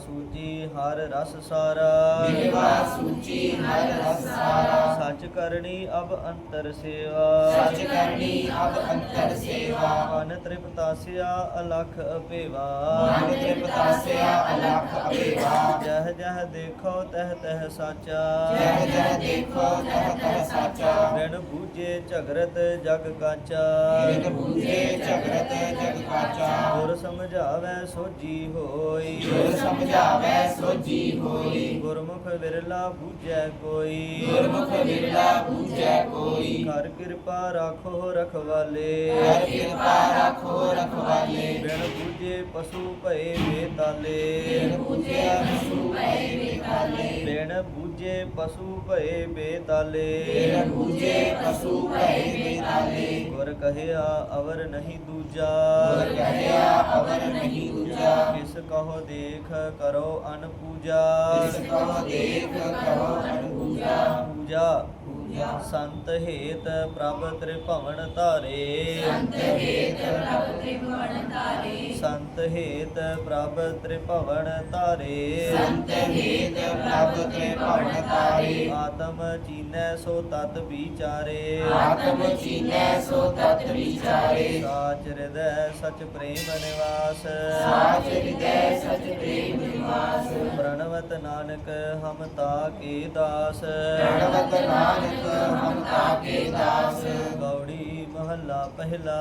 A: ਸੂਜੀ ਹਰ ਰਸ ਸਾਰਾ।
C: ਜਿਵਾ ਸੂਚੀ ਹਰ ਰਸ ਸਾਰਾ।
A: ਸੱਚ ਕਰਨੀ ਅਬ ਅੰਤਰ ਸੇਵਾ।
C: ਸਚ ਕਰਨੀ ਅਬ ਅੰਤਰ ਸੇਵਾ।
A: ਮਨ ਤ੍ਰਿਪਤਾਸਿਆ ਅਲਖ ਅਪੇਵਾ
C: ਮਨ ਤ੍ਰਿਪਤਾਸਿਆ ਅਲਖ ਅਪੇਵਾ
A: ਜਹ ਜਹ ਦੇਖੋ ਤਹ ਤਹ ਸਾਚਾ।
C: ਜਹ ਜਹ ਦੇਖੋ ਤਹ ਤਹ ਸਾਚਾ।
A: ਬਿਨ ਬੂਝੇ ਝਗਰਤ ਜਗ ਕਾਚਾ।
C: ਬਿਨ ਬੂਝੇ ਝਗਰਤ ਜਗ ਕਾਚਾ।
A: ਗੁਰ ਸਮਝਾਵੈ ਸੋਜੀ ਹੋਈ।
C: ਗੁਰ ਸਮਝਾਵੈ ਸੋਜੀ ਹੋਈ।
A: ਗੁਰਮੁਖ ਵਿਰਲਾ ਬੂਝੈ ਕੋਈ।
C: ਗੁਰਮੁਖ ਵਿਰਲਾ ਬੂਝੈ ਕੋਈ।
A: ਕਰ ਕਿਰਪਾ ਰਾਖੋ ਰਖਵਾਲੇ।
C: ਹਰ ਕਿਰਪਾ ਰੱਖੋ ਰਖਵਾਲੇ।
A: ਬਿਨ ਬੂਝੇ ਪਸ਼ੂ ਭਏ ਬੇਤਾਲੇ।
C: ਬਿਨ ਬੂਝੇ ਪਸ਼ੂ ਭਏ ਬੇਤਾਲੇ।
A: ਬਿਨ ਬੂਝੇ ਪਸ਼ੂ ਭਏ ਬੇਤਾਲੇ।
C: ਬਿਨ ਬੂਝੇ ਪਸ਼ੂ ਭਏ ਬੇਤਾਲੇ।
A: ਗੁਰ ਕਹਿਆ ਅਵਰ ਨਹੀਂ ਦੂਜਾ।
C: ਗੁਰ ਕਹਿਆ ਅਵਰ ਨਹੀਂ ਦੂਜਾ।
A: ਕਿਸ ਕਹੋ ਦੇਖ ਕਰੋ ਅਨ ਪੂਜਾ।
C: ਇਸ ਕੋ ਦੇਖ ਕਰੋ ਅਨਪੂਜਾ
A: ਪੂਜਾ।
C: ਪੂਜਾ।
A: ਸੰਤ ਹੇਤ ਪ੍ਰਭ ਤ੍ਰਿਭਵਨ ਧਾਰੇ।
C: ਸੰਤ ਹੇਤ ਪ੍ਰਭ
A: ਸੰਤ ਹੇਤ ਪ੍ਰਭ ਤ੍ਰਿਭਵਨ ਧਾਰੇ।
C: ਸੰਤ ਹੇਤ ਪ੍ਰਭ ਤੇ ਭਵਨ ਤਾਰੇ
A: ਆਤਮ ਚੀਨੈ ਸੋ ਤਤ ਵਿਚਾਰੇ।
C: ਆਤਮ ਚੀਨੈ ਸੋ ਤਤ ਵਿਚਾਰੇ।
A: ਸਾਚ ਹਿਰਦੈ ਸਚ ਪ੍ਰੇਮ ਨਿਵਾਸ।
C: ਸਾਚ ਹਿਰਦੈ ਸਚ ਪ੍ਰੇਮ ਨਿਵਾਸ।
A: ਪ੍ਰਣਵਤ ਨਾਨਕ ਹਮ ਤਾ ਕੇ ਦਾਸ।
C: ਪ੍ਰਣਵਤ ਨਾਨਕ ਹਮ ਤਾਕੇ ਦਾਸ।
A: ਗੌੜੀ ਮਹੱਲਾ ਪਹਿਲਾ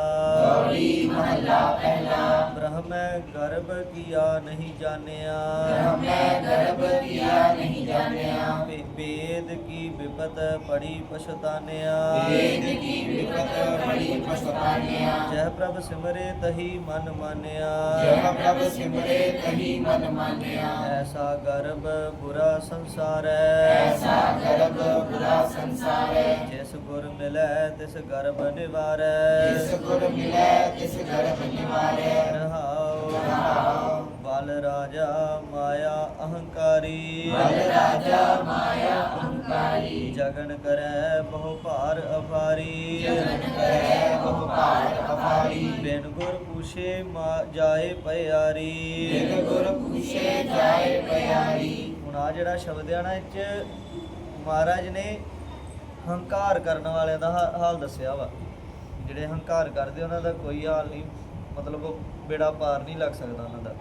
C: ਗੌੜੀ ਮਹੱਲਾ ਪਹਿਲਾ
A: ਬ੍ਰਹਮ ਗਰਭ ਕੀਆ ਨਹੀਂ ਜਾਣਿਆ
C: ਹਮੈ ਗਰਭ ਕੀਆ ਨਹੀਂ ਜਾਣਿਆ
A: ਵੇ- ਵੇਦ ਕੀ ਵਿਪਤ ਪੜੀ ਪਛਤਾਨਿਆ
C: ਵੇਦ ਕੀ ਵਿਪਤ ਬੜੀ ਪਛਤਾਨਿਆ
A: ਜਹ ਪ੍ਰਭ ਸਿਮਰੇ ਤਹੀ ਮਨ ਮਾਨਿਆ
C: ਜਹ ਪ੍ਰਭ ਸਿਮਰੇ ਤਹੀ ਮਨ ਮਾਨਿਆ
A: ਐਸਾ ਗਰਭ ਬੁਰਾ ਸੰਸਾਰ ਹੈ
C: ਐਸਾ ਗਰਭ ਬੁਰਾ ਸੰਸਾਰ ਹੈ
A: ਜਿਸ ਗੁਰ ਮਿਲੈ ਤਿਸ ਗਰਭ ਨਿਵਾਰੈ।
C: ਜਿਸ ਗੁਰ ਮਿਲੈ ਤਿਸ ਗਰਭ ਨਿਵਾਰੈ
A: ਰਹਾਉ।
C: ਰਹਾਉ।
A: ਬਲ ਰਾਜਾ ਮਾਇਆ ਅਹੰਕਾਰੀ।
C: ਬਲ ਰਾਜਾ ਮਾਇਆ ਅਹੰਕਾਰੀ।
A: ਜਗਨ ਕਰੈ ਬਹੁ ਭਾਰ ਅਪਾਰੀ
C: ਜਗਨ ਕਰੈ ਬਹੁ ਭਾਰ ਅਪਾਰੀ
A: ਬਿਨ ਗੁਰ ਪੁਛੇ ਜਾਏ ਪਿਆਰੀ
C: ਬਿਨ ਗੁਰ ਪੁਛੇ ਜਾਏ ਪਿਆਰੀ
A: ਹੁਣ ਆ ਜਿਹੜਾ ਸ਼ਬਦ ਆ ਨਾ ਇਹ ਚ ਮਹਾਰਾਜ ਨੇ ਹੰਕਾਰ ਕਰਨ ਵਾਲਿਆਂ ਦਾ ਹਾਲ ਦੱਸਿਆ ਵਾ। ਜਿਹੜੇ ਹੰਕਾਰ ਕਰਦੇ, ਉਹਨਾਂ ਦਾ ਕੋਈ ਹਾਲ ਨਹੀਂ, ਮਤਲਬ ਉਹ ਬੇੜਾ ਪਾਰ ਨਹੀਂ ਲੱਗ ਸਕਦਾ ਉਹਨਾਂ ਦਾ।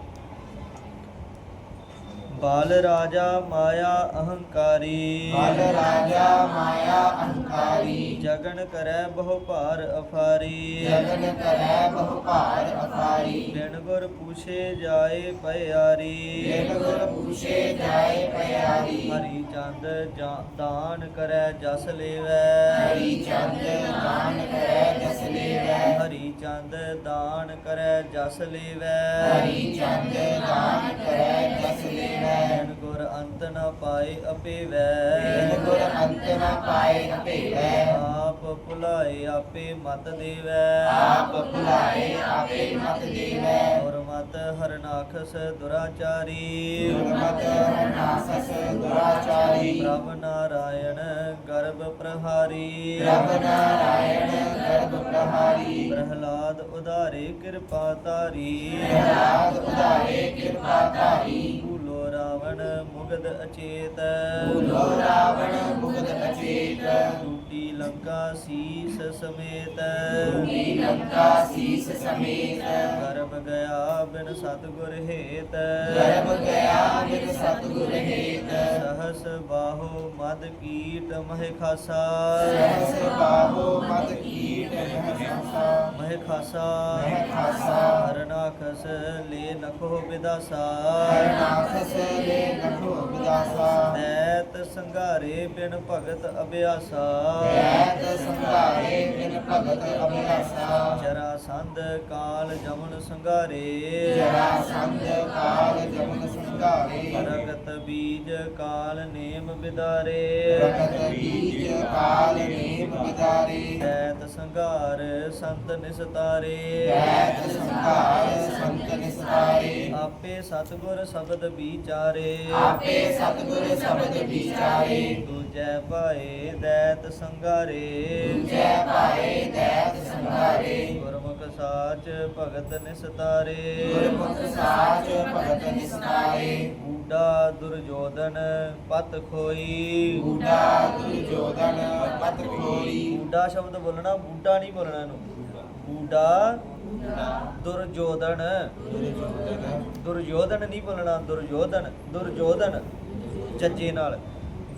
A: ਬਲ ਰਾਜਾ ਮਾਇਆ ਅਹੰਕਾਰੀ।
C: ਬਲ ਰਾਜਾ ਮਾਇਆ ਅਹੰਕਾਰੀ।
A: ਜਗਨ ਕਰੈ ਬਹੁ ਭਾਰ ਅਫਾਰੀ।
C: ਜਗਨ ਕਰੈ ਬਹੁ ਭਾਰ ਅਫਾਰੀ।
A: ਬਿਨ ਗੁਰ ਪੂਛੇ ਜਾਏ ਪਿਆਰੀ
C: ਬਿਨ ਗੁਰ ਪੁਛੇ ਜਾਏ ਪਿਆਰੀ
A: ਹਰੀ ਚੰਦ ਜਾਂ- ਦਾਨ ਕਰੈ ਜਸ ਲੇਵੈ।
C: ਹਰੀ ਚੰਦ ਦਾਨ ਕਰੈ ਜਸ ਲੇਵੈ।
A: ਹਰੀ ਚੰਦ ਦਾਨ ਕਰੈ ਜਸ ਲੇਵੈ।
C: ਹਰੀ ਚੰਦ ਦਾਨ ਕਰੈ ਜਸ ਲੇਵੈ।
A: ਬਿਨ ਗੁਰ ਅੰਤ ਨ ਪਾਏ ਅਪੇਵੈ
C: ਬਿਨ ਗੁਰ ਅੰਤ ਨ ਪਾਏ ਭੇਵੈ
A: ਆਪ ਭੁਲਾਏ ਆਪੇ ਮਤ ਦੇਵੈ।
C: ਆਪ ਭੁਲਾਏ ਆਪੇ ਮਤ ਦੇਵੈ।
A: ਔਰ ਮਤ ਹਰਨਾਖਸ ਦੁਰਾਚਾਰੀ।
C: ਗੁਰਮਤਿ ਹਰਨਾਸਸ ਦੁਰਾਚਾਰੀ।
A: ਪ੍ਰਭ ਨਾਰਾਇਣ ਗਰਭ ਪ੍ਰਹਾਰੀ।
C: ਪ੍ਰਭ ਨਾਰਾਇਣ ਗਰਭ ਪ੍ਰਹਾਰੀ।
A: ਪ੍ਰਹਲਾਦ ਉਧਾਰੇ ਕਿਰਪਾ ਧਾਰੀ।
C: ਪ੍ਰਹਲਾਦ ਉਧਾਰੇ ਕਿਰਪਾ
A: ਭੂਲੋ ਰਾਵਣ ਮੁਗਧ ਅਚੇਤ।
C: ਭੂਲੋ ਰਾਵਣ ਮੁਗਧ ਅਚੇਤ।
A: ਟੂਟੀ ਲੰਕਾ ਸੀਸ ਸਮੇਤ।
C: ਟੂਟੀ ਲੰਕਾ ਸੀਸ ਸਮੇਤ।
A: ਗਰਭ ਗਿਆ ਬਿਨ ਸਤਗੁਰ ਹੇਤ।
C: ਗਰਭ ਗਿਆ ਬਿਨ ਸਤਿਗੁਰ ਹੇਤ।
A: ਸਹਸ ਬਾਹੋ ਮਦ ਕੀਟ ਮਹਿ ਖਾਸਾ।
C: ਸਹਸ ਬਾਹੋ ਮਦ ਕੀਟ ਮਹਸਾਸਾ
A: ਮਹਿ ਖਾਸਾ।
C: ਮਹਿ ਖਾਸਾ।
A: ਹਰਨਾਖਸ ਲੈ ਨਖੋ ਵਿਦਾਸਾ
C: ਹਰਨਾਖਸ ਲੈ ਨਖੋ ਵਿਦਾਸਾ
A: ਸੰਘਾਰੇ ਬਿਨ ਭਗਤ ਅਭਿਆਸਾ।
C: ਐਤ ਸੰਭਾਲੇ ਬਿਨ ਭਗਤ ਅਭਿਲਾਸਾ
A: ਜਰਾ ਸੰਧ ਕਾਲ ਜਮਨ ਸੰਘਾਰੇ।
C: ਜਰਾ ਸੰਧ ਕਾਲ ਜਮਨ ਸੰਘਾਰੇ।
A: ਰਗਤ ਬੀਜ ਕਾਲ ਨੇਮ ਵਿਦਾਰੇ
C: ਪ੍ਰਗਟ ਬੀਜ ਕਾਲ ਨੇਮ ਵਿਦਾਰੇ
A: ਨੈਤ ਸੰਘਾਰ ਸੰਤ ਨਿਸਤਾਰੇ।
C: ਐਤ ਸੰਘਾਰ ਸੰਤ ਨਿਸਤਾਰੇ।
A: ਆਪੇ ਸਤਗੁਰ ਸ਼ਬਦ ਵਿਚਾਰੇ।
C: ਆਪੇ ਸਤਿਗੁਰ ਸ਼ਬਦ ਵਿਚਾਰੇ।
A: ਦੂਜੈ ਭਾਏ ਦੈਤ ਸੰਘਾਰੇ
C: ਜੈ ਭਾਏ ਦੈਤ ਸੰਘਾਰੇ
A: ਗੁਰਮੁਖ ਸਾਚ ਭਗਤ ਨਿਸਤਾਰੇ।
C: ਗੁਰਮੁਖ ਸਾਚ ਭਗਤ ਨਿਸਤਾਰੇ।
A: ਬੂਡਾ ਦੁਰਜੋਧਨ ਪਤ ਖੋਈ।
C: ਬੂਢਾ ਦੁਰਜੋਧਨ ਪਤ ਖੋਈ।
A: ਬੂਡਾ ਸ਼ਬਦ ਬੋਲਣਾ ਬੂਡਾ ਨਹੀਂ ਬੋਲਣਾ ਇਹਨੂੰ। ਬੂਡਾ
C: ਦੁਰਯੋਧਨ।
A: ਦੁਰਯੋਧਨ ਨਹੀਂ ਬੋਲਣਾ ਦੁਰਯੋਧਨ ਦੁਰਯੋਧਨ ਚੱਜੇ ਨਾਲ।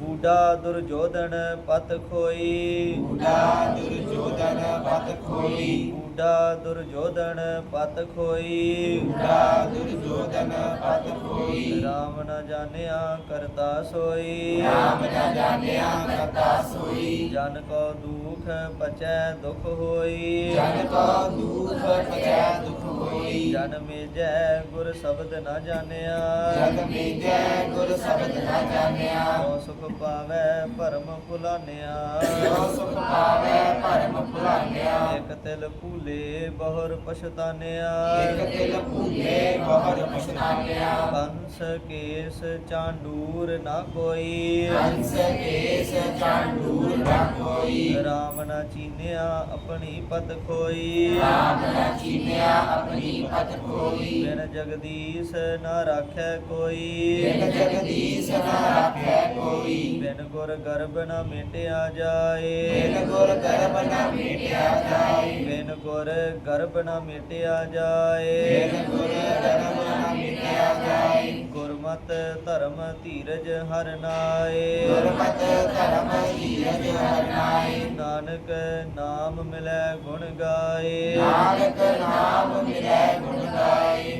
A: ਬੂਡਾ ਦੁਰਜੋਧਨ ਪਤ ਖੋਈ।
C: ਬੂਢਾ ਦੁਰਜੋਧਨ ਪਤ ਖੋਈ।
A: ਬੂਡਾ ਦੁਰਜੋਧਨ ਪਤ ਖੋਈ।
C: ਬੂਢਾ ਦੁਰਜੋਧਨ ਪਤ ਖੋਈ।
A: ਰਾਮ ਨ ਜਾਣਿਆ ਕਰਤਾ ਸੋਈ।
C: ਰਾਮ ਨ ਜਾਣਿਆ ਕਰਤਾ ਸੋਈ।
A: ਜਨ ਕੋ ਦੁਖ ਪਚੈ ਦੁਖ ਹੋਈ।
C: ਜਨ ਕੋ ਦੁਖ ਪਚੈ ਦੁਖ ਹੋਈ।
A: ਜਨ ਮੇਜੈ ਗੁਰ ਸ਼ਬਦ ਨ ਜਾਣਿਆ।
C: ਜਨ ਮੇਜੈ ਗੁਰ ਸ਼ਬਦ ਨ ਜਾਣਿਆ।
A: ਸੋ ਸੁਖ ਪਾਵੈ ਭਰਮ ਭੁਲਾਨਿਆ।
C: ਜੋ ਸੁਖ ਪਾਵੈ ਪਰਮ ਭੁਲਾਨਿਆ।
A: ਇਕ ਤਿਲ ਭੂਲੇ ਬਹੁਰ ਪਛਤਾਨਿਆ।
C: ਇਕ ਦਿਲ ਭੂਲੇ ਬਹੁਰ ਪਛਤਾਨਿਆ।
A: ਕੰਸ ਕੇਸ ਚਾਂਡੂਰ ਨਾ ਕੋਈ।
C: ਹੰਸ ਕੇਸ ਚਾਂਡੂਰ ਨਾ ਕੋਈ।
A: ਰਾਮ ਨਾ ਚੀਨਿਆ ਆਪਣੀ ਪਤ ਖੋਈ।
C: ਰਾਮ ਨ ਚੀਨਿਆ ਆਪਣੀ ਪਤ ਖੋਈ।
A: ਬਿਨ ਜਗਦੀਸ਼ ਨਾ ਰਾਖੈ ਕੋਈ।
C: ਬਿਨ ਜਗਦੀਸ਼ ਨ ਰਾਖੈ ਕੋਈ।
A: ਬਿਨ ਗੁਰ ਗਰਭ ਨਾ ਮੇਟਿਆ ਜਾਏ।
C: ਬਿਨ ਗੁਰ ਗਰਬ ਨ ਮੇਟਿਆ ਜਾਏ।
A: ਬਿਨ ਗੁਰ ਗਰਭ ਨਾ ਮੇਟਿਆ ਜਾਏ।
C: ਬਿਨ ਗੁਰ ਗਰਬ ਨ ਮੇਟਿਆ ਜਾਏ।
A: ਗੁਰਮਤ ਧਰਮ ਧੀਰਜ ਹਰ ਨਾਏ।
C: ਗੁਰਮਤਿ ਧਰਮ ਧੀਰਜ ਹਰਨਾਏ
A: ਨਾਨਕ ਨਾਮ ਮਿਲੈ ਗੁਣ ਗਾਏ।
C: ਨਾਨਕ ਨਾਮ ਮਿਲੈ ਗੁਣ ਗਾਏ।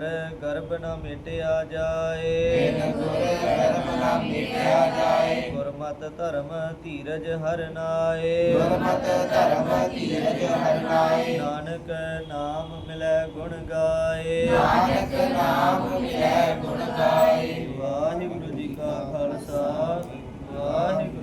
A: ਗੁਰ ਗਰਭ ਨਾ ਮਿਟਿਆ ਜਾਏ।
C: ਬਿਨ ਗੁਰ ਗਰਭ ਜਾਏ।
A: ਗੁਰਮਤਿ ਧਰਮ ਧੀਰਜ ਹਰਨਾਏ
C: ਗੁਰਮਤ ਧਰਮ ਧੀਰਜ ਹਰਨਾਏ
A: ਨਾਨਕ ਨਾਮ ਮਿਲੈ ਗੁਣ ਗਾਏ।
C: ਨਾਨਕ ਨਾਮ ਮਿਲੈ ਗੁਣ ਗਾਏ। ਵਾਹਿਗੁਰੂ ਜੀ ਕਾ ਖਾਲਸਾ। ਵਾਹਿਗੁਰੂ